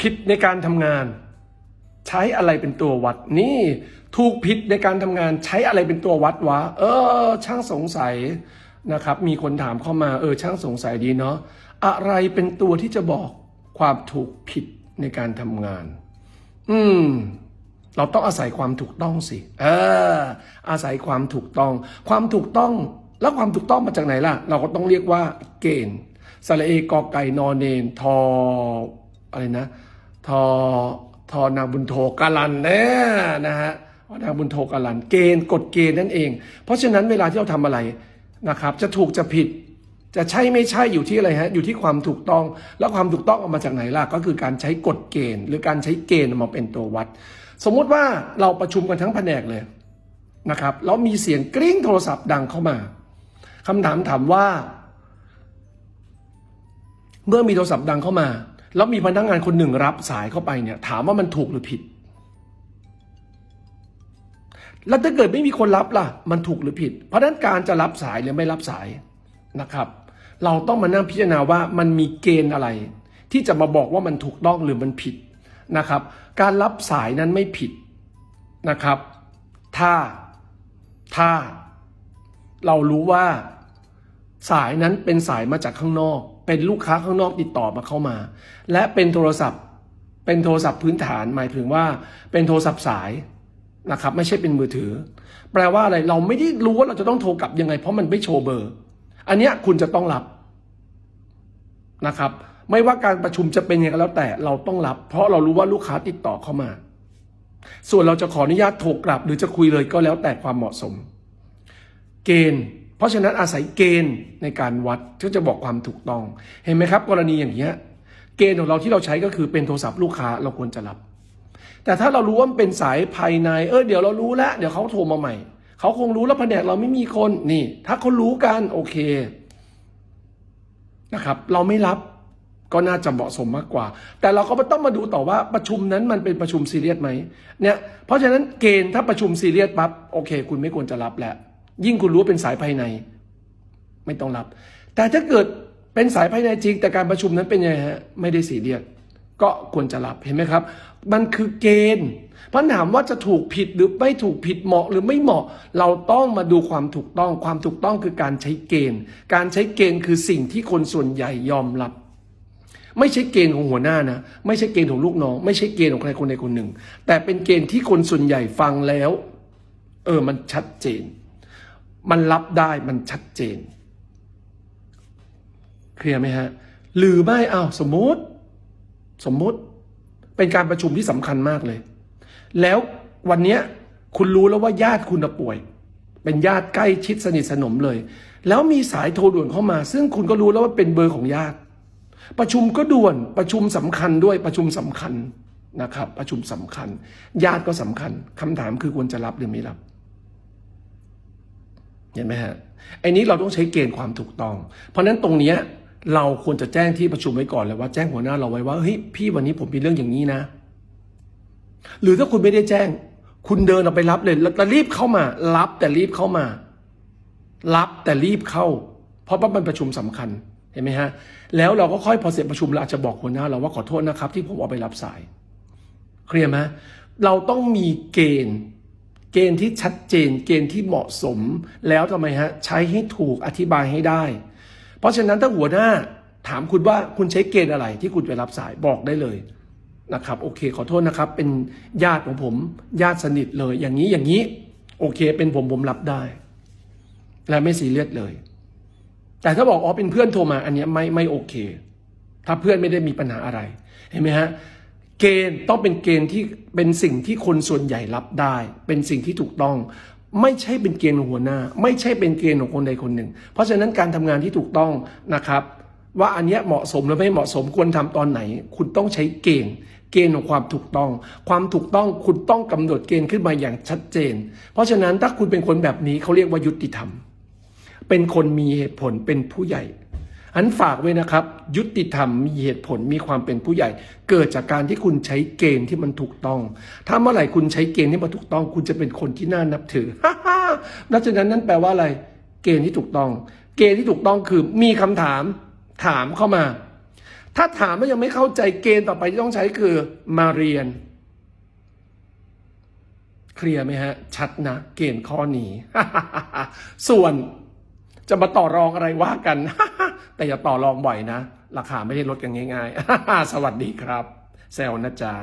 ผิดในการทำงาน ใช้อะไรเป็นตัววัด นี่ถูกผิดในการทำงาน ใช้อะไรเป็นตัววัดวะ เออ ช่างสงสัยนะครับ มีคนถามเข้ามาเออช่างสงสัยดีเนาะอะไรเป็นตัวที่จะบอกความถูกผิดในการทำงาน อืม เราต้องอาศัยความถูกต้องสิ เออ อาศัยความถูกต้อง ความถูกต้อง แล้วความถูกต้องมาจากไหนล่ะ เราก็ต้องเรียกว่า เกณฑ์สระเอกอไก่นอนเนนทอ อะไรนะทอทอนางบุญโทกาลันแน่นะฮะนางบุญโทกาลันเกณฑ์กฎเกณฑ์นั่นเอง เพราะฉะนั้นเวลาที่เราทำอะไรนะครับ จะถูกจะผิดจะใช่ไม่ใช่อยู่ที่อะไรฮะอยู่ที่ความถูกต้องแล้วความถูกต้องออกมาจากไหนล่ะก็คือการใช้กฎเกณฑ์ หรือการใช้เกณฑ์มาเป็นตัววัด สมมุติว่าเราประชุมกันทั้งแผนกเลยนะครับแล้วมีเสียงกริ้งโทรศัพท์ดังเข้ามาคำถามถามว่า เมื่อมีโทรศัพท์ดังเข้ามา แล้วมีพนักงานคนหนึ่งรับสายเข้าไปเนี่ย ถามว่ามันถูกหรือผิด แล้วถ้าเกิดไม่มีคนรับล่ะ มันถูกหรือผิด เพราะฉะนั้นการจะรับสายหรือไม่รับสายนะครับ เราต้องมานั่งพิจารณาว่ามันมีเกณฑ์อะไร ที่จะมาบอกว่ามันถูกต้องหรือมันผิดนะครับ การรับสายนั้นไม่ผิดนะครับ ถ้าถ้า เรารู้ว่าสายนั้นเป็นสายมาจากข้างนอก เป็นลูกค้าข้างนอกติดต่อมาเข้ามา และเป็นโทรศัพท์ เป็นโทรศัพท์พื้นฐานหมายถึงว่าเป็นโทรศัพท์สายนะครับไม่ใช่เป็นมือถือ แปลว่าอะไรเราไม่ได้รู้ว่าเราจะต้องโทรกลับยังไง เพราะมันไม่โชว์เบอร์ อันนี้คุณจะต้องรับนะครับ ไม่ว่าการประชุมจะเป็นยังไงก็แล้วแต่เราต้องรับ เพราะเรารู้ว่าลูกค้าติดต่อเข้ามา ส่วนเราจะขออนุญาตโทรกลับ หรือจะคุยเลยก็แล้วแต่ความเหมาะสม เกณฑ์ ราะฉะนั้นอาศัยเกณฑ์ในการวัดที่จะบอกความถูกต้อง เห็นไหมครับ กรณีอย่างเงี้ยเกณฑ์ของเราที่เราใช้ก็คือเป็นโทรศัพท์ลูกค้าเราควรจะรับ แต่ถ้าเรารู้ว่าเป็นสายภายใน เออเดี๋ยวเรารู้แล้วเดี๋ยวเขาโทรมาใหม่เขาคงรู้แล้วแผนกเราไม่มีคนนี่ ถ้าเขารู้กันโอเคนะครับ เราไม่รับก็น่าจะเหมาะสมมากกว่า แต่เราก็ต้องมาดูต่อว่าประชุมนั้นมันเป็นประชุมซีเรียสไหมเนี่ยเพราะฉะนั้นเกณฑ์ถ้าประชุมซีเรียสปั๊บโอเค คุณไม่ควรจะรับแหละ ยิ่งคุณรู้ว่าเป็นสายภายใน ไม่ต้องรับ แต่ถ้าเกิดเป็นสายภายในจริง แต่การประชุมนั้นเป็นยังไงฮะไม่ได้ซีเรียสก็ควรจะรับเห็นไหมครับ มันคือเกณฑ์พันถามว่าจะถูกผิดหรือไม่ถูกผิดเหมาะหรือไม่เหมาะ เราต้องมาดูความถูกต้อง ความถูกต้องคือการใช้เกณฑ์ การใช้เกณฑ์คือสิ่งที่คนส่วนใหญ่ยอมรับ ไม่ใช่เกณฑ์ของหัวหน้านะ ไม่ใช่เกณฑ์ของลูกน้อง ไม่ใช่เกณฑ์ของใครคนใดคนหนึ่ง แต่เป็นเกณฑ์ที่คนส่วนใหญ่ฟังแล้ว เออมันชัดเจน มันรับได้มันชัดเจน เคลียร์ไหมฮะ หรือไม่เอาสมมุติ สมมุติ เป็นการประชุมที่สำคัญมากเลย แล้ววันเนี้ยคุณรู้แล้วว่าญาติคุณป่วย เป็นญาติใกล้ชิดสนิทสนมเลย แล้วมีสายโทรด่วนเข้ามา ซึ่งคุณก็รู้แล้วว่าเป็นเบอร์ของญาติ ประชุมก็ด่วนประชุมสำคัญด้วยประชุมสำคัญนะครับ ประชุมสำคัญ ญาติก็สำคัญคำถามคือควรจะรับหรือไม่รับ เห็นไหมฮะไอ้นี้เราต้องใช้เกณฑ์ความถูกต้อง เพราะฉะนั้นตรงเนี้ยเราควรจะแจ้งที่ประชุมไว้ก่อนเลยว่าแจ้งหัวหน้าเราไว้ว่าเฮ้ยพี่วันนี้ผมมีเรื่องอย่างนี้นะ หรือถ้าคุณไม่ได้แจ้ง คุณเดินออกไปรับเลยแล้วรีบเข้ามา รับแต่รีบเข้ามา รับแต่รีบเข้า เพราะว่ามันประชุมสำคัญเห็นไหมฮะแล้วเราก็ค่อยพอเสร็จประชุมเราอาจจะบอกหัวหน้าเราว่าขอโทษนะครับ ที่ผมเอาไปรับสาย เคลียร์ไหมเราต้องมีเกณฑ์ เกณฑ์ที่ชัดเจน เกณฑ์ที่เหมาะสม แล้วทำไมฮะ ใช้ให้ถูกอธิบายให้ได้ เพราะฉะนั้นถ้าหัวหน้าถามคุณว่าคุณใช้เกณฑ์อะไรที่คุณไปรับสายบอกได้เลยนะครับ โอเค ขอโทษนะครับ เป็นญาติของผมญาติสนิทเลย อย่างนี้อย่างนี้ โอเค เป็นผมผมรับได้ และไม่ซีเรียสเลย แต่ถ้าบอกอ๋อเป็นเพื่อนโทรมา อันนี้ไม่ไม่โอเค ถ้าเพื่อนไม่ได้มีปัญหาอะไร เห็นไหมฮะ เกณฑ์ต้องเป็นเกณฑ์ที่เป็นสิ่งที่คนส่วนใหญ่รับได้ เป็นสิ่งที่ถูกต้อง ไม่ใช่เป็นเกณฑ์ของหัวหน้า ไม่ใช่เป็นเกณฑ์ของคนใดคนหนึ่ง เพราะฉะนั้นการทำงานที่ถูกต้องนะครับ ว่าอันนี้เหมาะสมหรือไม่เหมาะสมควรทำตอนไหน คุณต้องใช้เกณฑ์เกณฑ์ของความถูกต้อง ความถูกต้องคุณต้องกำหนดเกณฑ์ขึ้นมาอย่างชัดเจน เพราะฉะนั้นถ้าคุณเป็นคนแบบนี้เขาเรียกว่ายุติธรรม เป็นคนมีเหตุผลเป็นผู้ใหญ่ อันฝากไว้นะครับ ยุติธรรมมีเหตุผลมีความเป็นผู้ใหญ่ เกิดจากการที่คุณใช้เกณฑ์ที่มันถูกต้อง ถ้าเมื่อไหร่คุณใช้เกณฑ์ที่มันถูกต้อง คุณจะเป็นคนที่น่านับถือดังนั้นนั่นแปลว่าอะไร เกณฑ์ที่ถูกต้อง เกณฑ์ที่ถูกต้องคือมีคำถามถามเข้ามา ถ้าถามว่ายังไม่เข้าใจเกณฑ์ต่อไปที่ต้องใช้คือมาเรียนเคลียร์ไหมฮะ ชัดนะเกณฑ์ข้อนี้ ส่วนจะมาต่อรองอะไรว่ากัน แต่อย่าต่อรองบ่อยนะ ราคาไม่ได้ลดกันง่ายๆ สวัสดีครับ แซวนะจ๊ะ